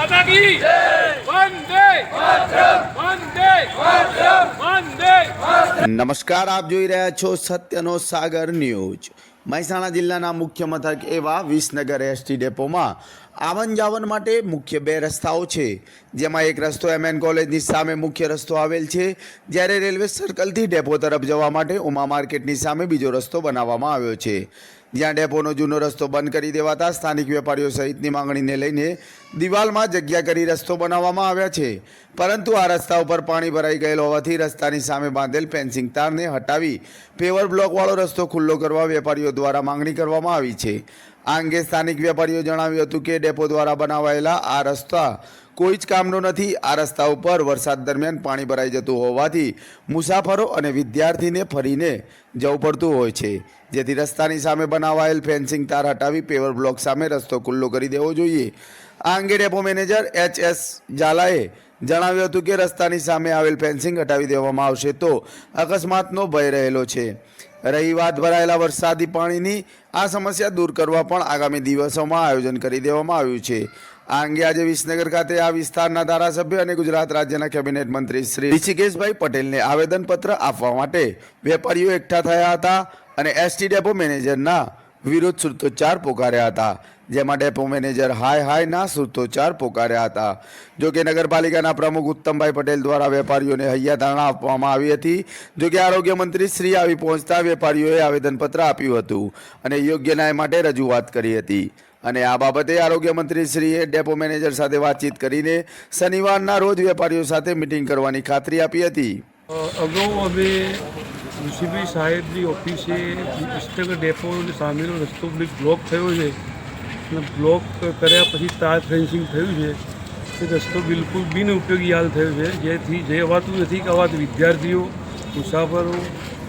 માતા કી વંદે વંદે વંદે નમસ્કાર, આપ જોઈ રહ્યા છો સત્યનો સાગર ન્યૂઝ. મહેસાણા જિલ્લાના મુખ્ય મથક એવા વિસનગર એસટી ડેપોમાં આવન જાવન માટે મુખ્ય બે રસ્તાઓ છે. જેમાં એક રસ્તો એમએન કોલેજની સામે મુખ્ય રસ્તો આવેલ છે. જ્યારે રેલવે સર્કલથી ડેપો તરફ જવા માટે ઉમા માર્કેટની સામે બીજો રસ્તો બનાવવામાં આવ્યો છે. જ્યાં ડેપોનો જૂનો રસ્તો બંધ કરી દેવાતા સ્થાનિક વેપારીઓ સહિતની માંગણીને લઈને દિવાલમાં જગ્યા કરી રસ્તો બનાવવામાં આવ્યા છે. પરંતુ આ રસ્તા ઉપર પાણી ભરાઈ ગયેલ હોવાથી રસ્તાની સામે બાંધેલ ફેન્સિંગ તારને હટાવી પેવર બ્લોકવાળો રસ્તો ખુલ્લો કરવા વેપારીઓ દ્વારા માંગણી કરવામાં આવી છે. આ અંગે સ્થાનિક વેપારીઓ જણાવ્યું હતું કે ડેપો દ્વારા બનાવાયેલા આ રસ્તા કોઈ જ કામનો નથી. આ રસ્તા ઉપર વરસાદ દરમિયાન પાણી ભરાઈ જતું હોવાથી મુસાફરો અને વિદ્યાર્થીને ફરીને જવું પડતું હોય છે. જેથી રસ્તાની સામે બનાવાયેલ ફેન્સિંગ તાર હટાવી પેવર બ્લોક સામે રસ્તો ખુલ્લો કરી દેવો જોઈએ. આ અંગે ડેપો મેનેજર એચ એસ ઝાલાએ જણાવ્યું હતું કે રસ્તાની સામે આવેલ ફેન્સિંગ હટાવી દેવામાં આવશે તો અકસ્માતનો ભય રહેલો છે. રહી વાત ભરાયેલા વરસાદી પાણીની આ સમસ્યા દૂર કરવા પણ આગામી દિવસોમાં આયોજન કરી દેવામાં આવ્યું છે. આ અંગે આજે વિસનગર ખાતે આ વિસ્તારના ધારાસભ્ય અને ગુજરાત રાજ્યના કેબિનેટ મંત્રી શ્રી ઋષિકેશભાઈ પટેલને આવેદનપત્ર આપવા માટે વેપારીઓ એકઠા થયા હતા અને એસટી ડેપો મેનેજરના વિરોધ સૂત્રોચ્ચાર પોકાર્યા હતા, જેમાં ડેપો મેનેજર હાય હાયના સૂત્રોચ્ચાર પોકાર્યા હતા. જો કે નગરપાલિકાના પ્રમુખ ઉત્તમભાઈ પટેલ દ્વારા વેપારીઓને હૈયાધારણા આપવામાં આવી હતી. જો કે આરોગ્ય મંત્રી શ્રી આવી પહોંચતા વેપારીઓએ આવેદનપત્ર આપ્યું હતું અને યોગ્ય ન્યાય માટે રજૂઆત કરી હતી. અને આ બાબતે આરોગ્ય મંત્રીશ્રીએ ડેપો મેનેજર સાથે વાતચીત કરીને શનિવારના રોજ વેપારીઓ સાથે મિટિંગ કરવાની ખાતરી આપી હતી. અગાઉ અમે ઋષિભાઈ સાહેબની ઓફિસે પુસ્તક ડેપો સામેનો રસ્તો બ્લિક થયો છે. અને બ્લોક કર્યા પછી તાર ફેન્સિંગ થયું છે. એ રસ્તો બિલકુલ બિનઉપયોગી હાલ થયો છે. જેથી જે અવાતું નથી કે અવાત વિદ્યાર્થીઓ, મુસાફરો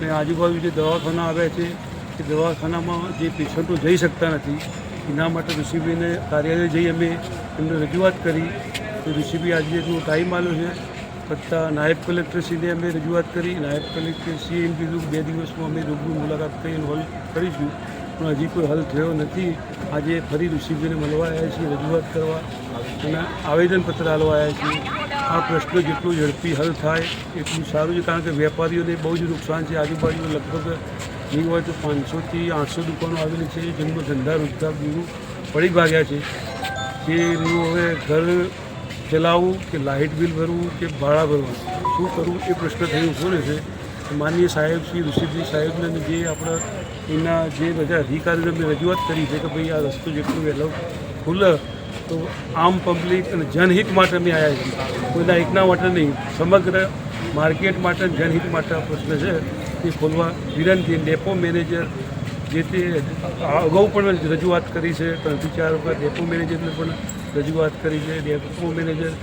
અને આજુબાજુ જે દવાખાના આવ્યા છે, એ દવાખાનામાં જે પેશન્ટો જઈ શકતા નથી. એના માટે ઋષિભાઈને કાર્યાલય જઈ અમે એમને રજૂઆત કરી. તો ઋષિભાઈ આજે જો ટાઈમ આવ્યો છે. છતાં નાયબ કલેક્ટરશ્રીને અમે રજૂઆત કરી. નાયબ કલેક્ટરશ્રીએ એમ કીધું બે દિવસમાં અમે રૂબરૂ મુલાકાત કરીને હલ કરીશું. પણ હજી કોઈ હલ થયો નથી. આજે ફરી ઋષિભાઈને મળવા આવ્યા છીએ, રજૂઆત કરવા. અને આવેદનપત્ર આલવા આવ્યા છીએ. આ પ્રશ્ન જેટલું ઝડપી હલ થાય, એટલું સારું છે. કારણ કે વેપારીઓને બહુ જ નુકસાન છે. આજુબાજુ લગભગ નહીં હોય તો પાંચસોથી આઠસો દુકાનો આવેલી છે, જેમનો ધંધા રોજગાર બીજું પડી ભાગ્યા છે. કે એમનું હવે ઘર ચલાવવું કે લાઇટ બિલ ભરવું કે ભાડા ભરવું? શું કરવું એ પ્રશ્ન થઈ શું છે. માનનીય સાહેબ શ્રી ઋષિભાઈ સાહેબને જે આપણા એના જે બધા અધિકારીઓને મેં રજૂઆત કરી છે કે ભાઈ આ રસ્તો જેટલો વહેલો ખુલ્લે, તો આમ પબ્લિક અને જનહિત માટે અમે આવ્યા છે કોઈના એકના માટે નહીં, સમગ્ર માર્કેટ માટે, જનહિત માટે પ્રશ્ન છે એ ખોલવા વિનંતી. ડેપો મેનેજર જે તે અગાઉ પણ રજૂઆત કરી છે, ત્રણથી ચાર વખત ડેપો મેનેજરને પણ રજૂઆત કરી છે. ડેપો મેનેજર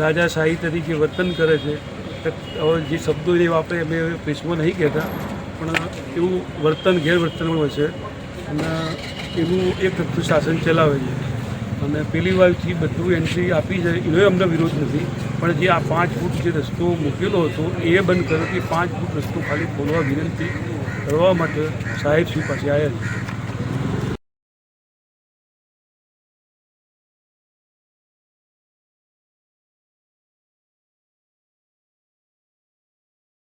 રાજા શાહી તરીકે વર્તન કરે છે. હવે જે શબ્દો એ વાપરે અમે પ્રેસમાં નહીં કહેતા, પણ એવું વર્તન ગેરવર્તન હોય છે. અને એનું એક શાસન ચલાવે છે. અને પેલી વારથી બધું એન્ટ્રી આપી છે. એનો અમને વિરોધ નથી. પણ જે આ પાંચ ફૂટ જે રસ્તો મૂકેલો હતો, એ બંધ કર્યો કે પાંચ ફૂટ રસ્તો ખાલી ખોલવા વિનંતી કરવા માટે સાહેબ શ્રી પાસે આવ્યા છે.